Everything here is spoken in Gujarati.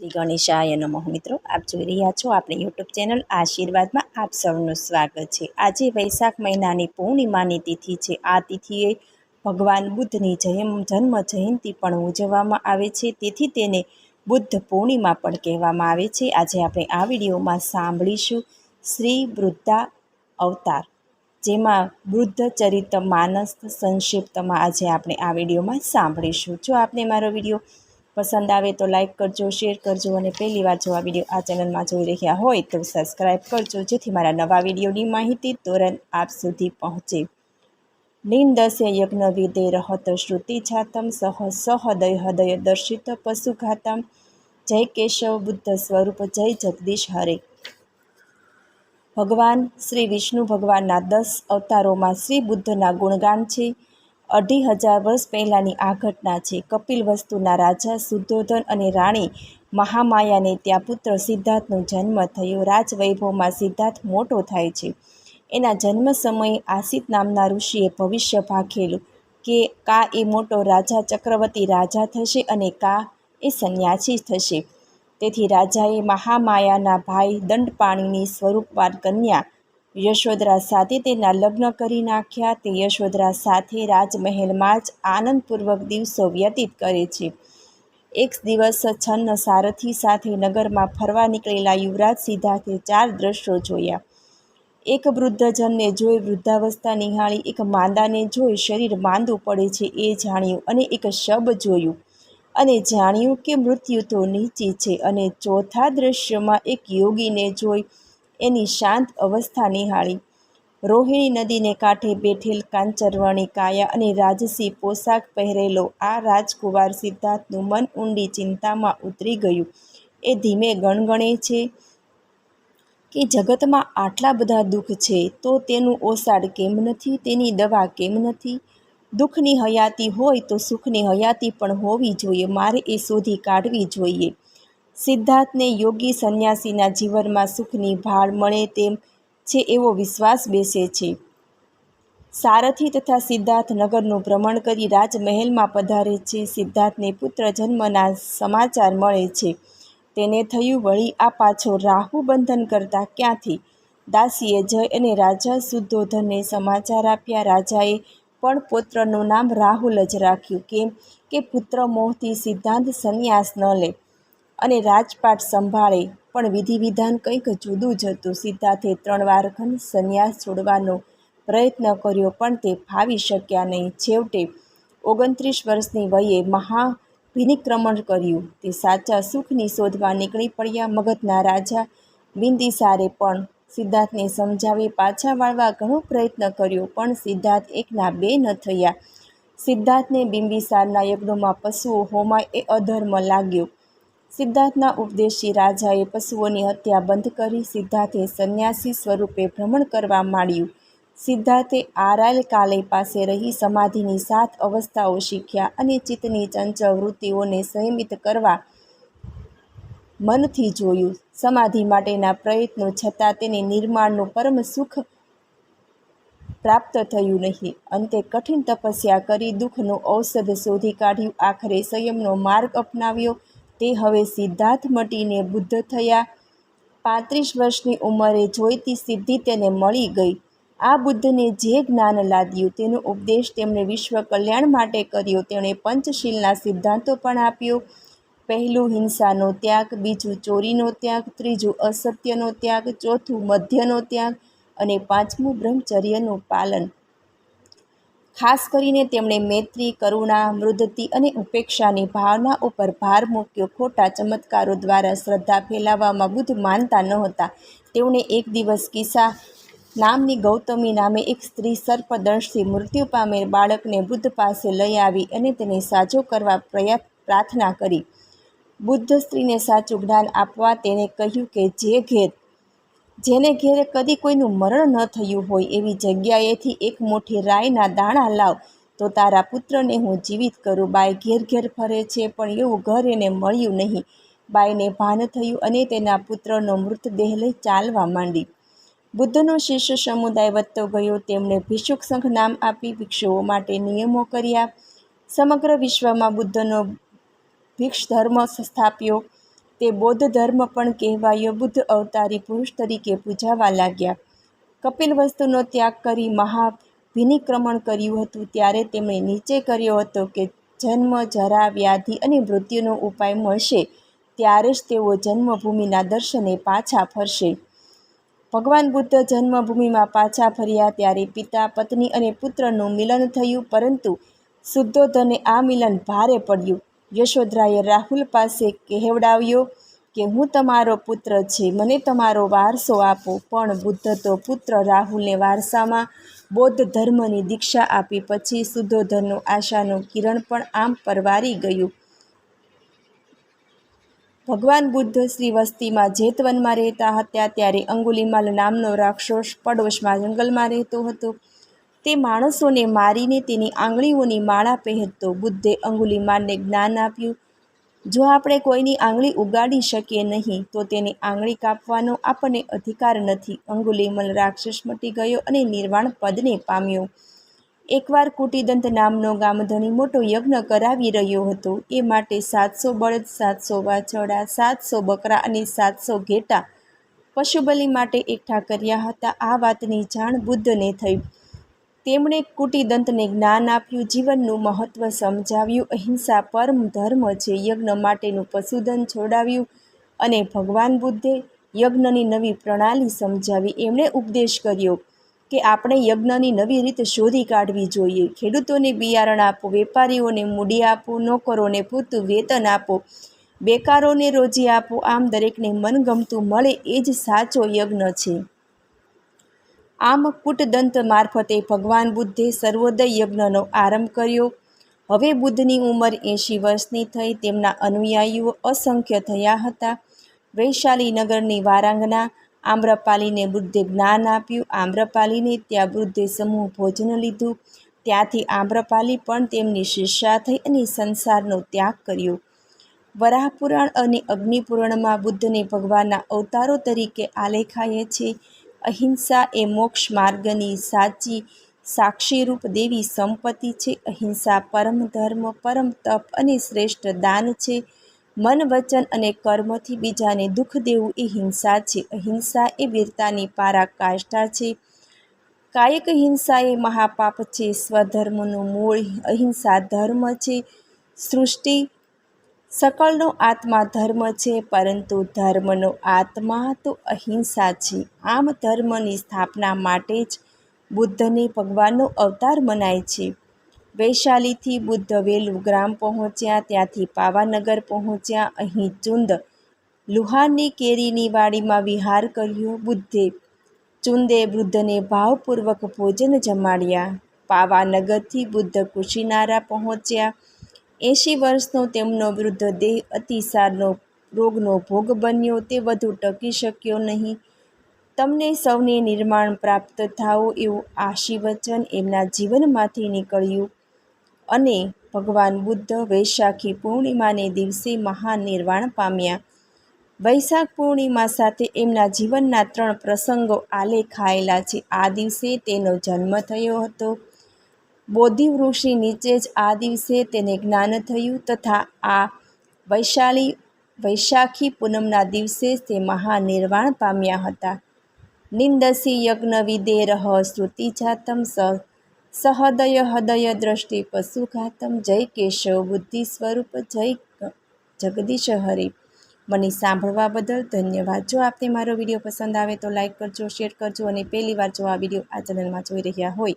શ્રી ગણેશાય નમઃ મિત્રો, આપ જોઈ રહ્યા છો આપણી યુટ્યુબ ચેનલ આશીર્વાદમાં આપ સૌનું સ્વાગત છે. આજે વૈશાખ મહિનાની પૂર્ણિમાની તિથિ છે. આ તિથિએ ભગવાન બુદ્ધની જયમ, જન્મ જયંતિ પણ ઉજવવામાં આવે છે. તેથી તેને બુદ્ધ પૂર્ણિમા પણ કહેવામાં આવે છે. આજે આપણે આ વિડીયોમાં સાંભળીશું શ્રી વૃદ્ધા અવતાર, જેમાં બુદ્ધ ચરિત્ર માનસ સંક્ષિપ્તમાં આજે આપણે આ વિડીયોમાં સાંભળીશું. જો આપને મારો વીડિયો પસંદ આવે તો લાઇક કરજો, શેર કરજો અને પહેલી વાર જો આ વીડિયો આ ચેનલમાં જોઈ રહ્યા હોય તો સબસ્ક્રાઈબ કરજો, જેથી મારા નવા વિડીયોની માહિતી તુરંત આપ સુધી પહોંચે. નિંદસ્ય યજ્ઞ વિદે રહત શ્રુતિ છાતમ સહ સહદય હૃદય દર્શિત પશુઘાતમ. જય કેશવ બુદ્ધ સ્વરૂપ, જય જગદીશ હરે. ભગવાન શ્રી વિષ્ણુ ભગવાનના દસ અવતારોમાં શ્રી બુદ્ધના ગુણગાન છે. અઢી હજાર વર્ષ પહેલાંની આ ઘટના છે. કપિલ વસ્તુના રાજા શુદ્ધોધન અને રાણી મહામાયાને ત્યાં પુત્ર સિદ્ધાર્થનો જન્મ થયો. રાજવૈભવમાં સિદ્ધાર્થ મોટો થાય છે. એના જન્મ સમયે આસિત નામના ઋષિએ ભવિષ્ય ભાખેલું કે કા એ મોટો રાજા ચક્રવર્તી રાજા થશે અને કા એ સંન્યાસી થશે. તેથી રાજાએ મહામાયાના ભાઈ દંડપાણીની સ્વરૂપવાન કન્યા યશોદરા સાથે તેના લગ્ન કરી નાખ્યા. તે યશોદરા સાથે રાજમહેલમાં જ આનંદપૂર્વક દિવસો વ્યતીત કરે છે. એક દિવસ છન્ન સારથી સાથે નગરમાં ફરવા નીકળેલા યુવરાજ સિદ્ધાર્થે ચાર દ્રશ્યો જોયા. એક વૃદ્ધજનને જોઈ વૃદ્ધાવસ્થા નિહાળી, એક માંદાને જોઈ શરીર માંદું પડે છે એ જાણ્યું અને એક શબ જોયું. અને જાણ્યું કે મૃત્યુ તો નીચી છે અને ચોથા દ્રશ્યમાં એક યોગીને જોઈ એની શાંત અવસ્થા નિહાળી. રોહિણી નદીને કાંઠે બેઠેલ કાંચરવણી કાયા અને રાજસી પોશાક પહેરેલો આ રાજકુમાર સિદ્ધાર્થનું મન ઊંડી ચિંતામાં ઉતરી ગયું. એ ધીમે ગણગણે છે કે જગતમાં આટલા બધા દુઃખ છે, તો તેનું ઓસાડ કેમ નથી, તેની દવા કેમ નથી? દુઃખની હયાતી હોય તો સુખની હયાતી પણ હોવી જોઈએ, મારે એ શોધી કાઢવી જોઈએ. સિદ્ધાર્થને યોગી સંન્યાસીના જીવનમાં સુખની ભાળ મળે તેમ છે એવો વિશ્વાસ બેસે છે. સારથી તથા સિદ્ધાર્થ નગરનું ભ્રમણ કરી રાજમહેલમાં પધારે છે. સિદ્ધાર્થને પુત્ર જન્મના સમાચાર મળે છે. તેને થયું વળી આ પાછો રાહુ બંધન કરતા ક્યાંથી? દાસીએ જય અને રાજા શુદ્ધોધનને સમાચાર આપ્યા. રાજાએ પણ પુત્રનું નામ રાહુલ જ રાખ્યું. કેમ કે પુત્ર મોહથી સિદ્ધાંત સંન્યાસ ન લે. અને રાજપાટ સંભાળે, પણ વિધિ વિધાન કંઈક જુદું જ હતું. સિદ્ધાર્થે ત્રણ વાર ખંડ સંન્યાસ છોડવાનો પ્રયત્ન કર્યો, પણ તે ફાવી શક્યા નહીં. છેવટે ઓગણત્રીસ વર્ષની વયે મહા વિનિક્રમણ કર્યું. તે સાચા સુખની શોધવા નીકળી પડ્યા મગધના રાજા બિંદિસારે પણ સિદ્ધાર્થને સમજાવી પાછા વાળવા ઘણો પ્રયત્ન કર્યો, પણ સિદ્ધાર્થ એકના બે ન થયા. સિદ્ધાર્થને બિંબિસારના યજ્ઞોમાં પશુઓ હોમાય એ અધર્મ લાગ્યો. સિદ્ધાર્થના ઉપદેશી રાજાએ પશુઓની હત્યા બંધ કરી સિદ્ધાર્થે સંન્યાસી સ્વરૂપે ભ્રમણ કરવા માંડ્યું. સિદ્ધાર્થે આરાલ કાલે પાસે રહી સમાધિની સાત અવસ્થાઓ શીખ્યા અને ચિત્તની ચંચળ વૃત્તિઓને સંયમિત કરવા મનથી જોયું. સમાધિ માટેના પ્રયત્નો છતાં તેને નિર્માણનું પરમ સુખ પ્રાપ્ત થયું નહીં. અંતે કઠિન તપસ્યા કરી દુઃખનું ઔષધ શોધી કાઢ્યું. આખરે સંયમનો માર્ગ અપનાવ્યો. તે હવે સિદ્ધાર્થ મટીને બુદ્ધ થયા. પાંત્રીસ વર્ષની ઉંમરે જોઈતી સિદ્ધિ તેને મળી ગઈ. આ બુદ્ધને જે જ્ઞાન લાદ્યું તેનો ઉપદેશ તેમણે વિશ્વ કલ્યાણ માટે કર્યો. તેણે પંચશીલના સિદ્ધાંતો પણ આપ્યો. પહેલું હિંસાનો ત્યાગ, બીજું ચોરીનો ત્યાગ, ત્રીજું અસત્યનો ત્યાગ, ચોથું મધ્યનો ત્યાગ અને પાંચમું બ્રહ્મચર્યનું પાલન. ખાસ કરીને તેમણે મૈત્રી, કરુણા, મૃદતી અને ઉપેક્ષાની ભાવના ઉપર ભાર મૂક્યો. ખોટા ચમત્કારો દ્વારા શ્રદ્ધા ફેલાવવામાં બુદ્ધ માનતા નહોતા. તેમણે એક દિવસ કિસ્સા નામની ગૌતમી નામે એક સ્ત્રી સર્પદંશથી મૃત્યુ પામેલ બાળકને બુદ્ધ પાસે લઈ આવી અને તેને સાજો કરવા પ્રયાસ પ્રાર્થના કરી. બુદ્ધ સ્ત્રીને સાચું જ્ઞાન આપવા તેણે કહ્યું કે જે ઘેર જેને ઘેરે કદી કોઈનું મરણ ન થયું હોય એવી જગ્યાએથી એક મુઠ્ઠી રાયના દાણા લાવ, તો તારા પુત્રને હું જીવિત કરું. બાઈ ઘેર ઘેર ફરે છે, પણ એવું ઘર એને મળ્યું નહીં. બાઈને ભાન થયું અને તેના પુત્રનો મૃતદેહ લઈ ચાલવા માંડી. બુદ્ધનો શિષ્ય સમુદાય વધતો ગયો. તેમણે ભિક્ષુક સંઘ નામ આપી ભિક્ષુઓ માટે નિયમો કર્યા. સમગ્ર વિશ્વમાં બુદ્ધનો ભિક્ષ ધર્મ સ્થાપ્યો તે બૌદ્ધ ધર્મ પણ કહેવાયો બુદ્ધ અવતારી પુરુષ તરીકે પૂજાવા લાગ્યા. કપિલવસ્તુનો ત્યાગ કરી મહાભિનિક્રમણ કર્યું હતું, ત્યારે તેમણે નીચે કર્યો હતો કે જન્મ, જરા, વ્યાધિ અને મૃત્યુનો ઉપાય મળશે, ત્યારે જ તેઓ જન્મભૂમિના દર્શને પાછા ફરશે. ભગવાન બુદ્ધ જન્મભૂમિમાં પાછા ફર્યા ત્યારે પિતા, પત્ની અને પુત્રનું મિલન થયું, પરંતુ શુદ્ધોધને આ મિલન ભારે પડ્યું. યશોધરાએ રાહુલ પાસે કહેવડાવ્યો કે, હું તમારો પુત્ર છે. મને તમારો વારસો આપો. પણ બુદ્ધ તો પુત્ર રાહુલને વારસામાં બૌદ્ધ ધર્મની દીક્ષા આપી. પછી શુદ્ધોધનનો આશાનું કિરણ પણ આમ પરવારી ગયું. ભગવાન બુદ્ધ શ્રી વસ્તીમાં જેતવનમાં રહેતા હતા, ત્યારે અંગુલીમાલ નામનો રાક્ષસ પડોશમાં જંગલમાં રહેતો હતો. તે માણસોને મારીને તેની આંગળીઓની માળા પહેરતો બુદ્ધે અંગુલિમાલને જ્ઞાન આપ્યું. જો આપણે કોઈની આંગળી ઉગાડી શકીએ નહીં, તો તેની આંગળી કાપવાનો આપણને અધિકાર નથી. અંગુલિમલ રાક્ષસ મટી ગયો અને નિર્વાણ પદને પામ્યો. એકવાર કુટીદંત નામનો ગામધણી મોટો યજ્ઞ કરાવી રહ્યો હતો, એ માટે સાતસો બળદ, સાતસો વાછરડા, સાતસો બકરા અને સાતસો ઘેટા પશુબલી માટે એકઠા કર્યા હતા. આ વાતની જાણ બુદ્ધને થઈ. તેમણે કુટીદંતને જ્ઞાન આપ્યું, જીવનનું મહત્ત્વ સમજાવ્યું, અહિંસા પરમ ધર્મ છે, યજ્ઞ માટેનું પશુધન છોડાવ્યું અને ભગવાન બુદ્ધે યજ્ઞની નવી પ્રણાલી સમજાવી. એમણે ઉપદેશ કર્યો કે આપણે યજ્ઞની નવી રીત શોધી કાઢવી જોઈએ. ખેડૂતોને બિયારણ આપો, વેપારીઓને મૂડી આપો, નોકરોને પૂરતું વેતન આપો, બેકારોને રોજી આપો. આમ દરેકને મનગમતું મળે એ જ સાચો યજ્ઞ છે. આમ કૂટદંત મારફતે ભગવાન બુદ્ધે સર્વોદય યજ્ઞનો આરંભ કર્યો. હવે બુદ્ધની ઉંમર એંશી વર્ષની થઈ, તેમના અનુયાયીઓ અસંખ્ય થયા હતા. વૈશાલી નગરની વારાંગના આમ્રપાલીને બુદ્ધે જ્ઞાન આપ્યું. આમ્રપાલીને ત્યાં બુદ્ધે સમૂહ ભોજન લીધું. ત્યાંથી આમ્રપાલી પણ તેમની શિષ્યા થઈ અને સંસારનો ત્યાગ કર્યો. વરાહપુરાણ અને અગ્નિપુરાણમાં બુદ્ધને ભગવાનના અવતારો તરીકે આલેખાય છે. અહિંસા એ મોક્ષ માર્ગની સાચી સાક્ષીરૂપ દેવી સંપત્તિ છે. અહિંસા પરમ ધર્મ, પરમ તપ અને શ્રેષ્ઠ દાન છે. મન, વચન અને કર્મથી બીજાને દુઃખ દેવું એ હિંસા છે. અહિંસા એ વીરતાની પારાકાષ્ઠા છે. કાયક હિંસા એ મહાપાપ છે. સ્વધર્મનું મૂળ અહિંસા ધર્મ છે. સૃષ્ટિ સકળનો આત્મા ધર્મ છે, પરંતુ ધર્મનો આત્મા તો અહિંસા છે. આમ ધર્મની સ્થાપના માટે જ બુદ્ધને ભગવાનનો અવતાર મનાય છે. વૈશાલીથી બુદ્ધ વેલું ગ્રામ પહોંચ્યા, ત્યાંથી પાવાનગર પહોંચ્યા. અહીં ચુંદ લુહારની કેરીની વાડીમાં વિહાર કર્યો બુદ્ધે. ચુંદે બુદ્ધને ભાવપૂર્વક ભોજન જમાડ્યા. પાવાનગરથી બુદ્ધ કુશીનારા પહોંચ્યા. એંશી વર્ષનો તેમનો વૃદ્ધ દેહ અતિસારનો રોગનો ભોગ બન્યો તે વધુ ટકી શક્યો નહીં. તમને સૌને નિર્માણ પ્રાપ્ત થાઓ એવું આશીવચન એમના જીવનમાંથી નીકળ્યું. અને ભગવાન બુદ્ધ વૈશાખી પૂર્ણિમાને દિવસે મહાન નિર્વાણ પામ્યા. વૈશાખ પૂર્ણિમા સાથે એમના જીવનના ત્રણ પ્રસંગો આલેખાયેલા છે. આ દિવસે તેનો જન્મ થયો હતો. બોધિવૃક્ષની નીચે જ આ દિવસે તેને જ્ઞાન થયું તથા આ વૈશાલી વૈશાખી પૂનમના દિવસે તે મહાનિર્વાણ પામ્યા હતા. નિંદસી યજ્ઞ વિદેરહ શ્રુતિ જાતમ સ, સહદય હૃદય દ્રષ્ટિ પશુઘાતમ, જય કેશવ બુદ્ધિ સ્વરૂપ, જય જગદીશ હરે. મને સાંભળવા બદલ ધન્યવાદ. જો આપને મારો વીડિયો પસંદ આવે તો લાઈક કરજો, શેર કરજો અને પહેલી વાર જો આ વીડિયો આ ચેનલમાં જોઈ રહ્યા હોય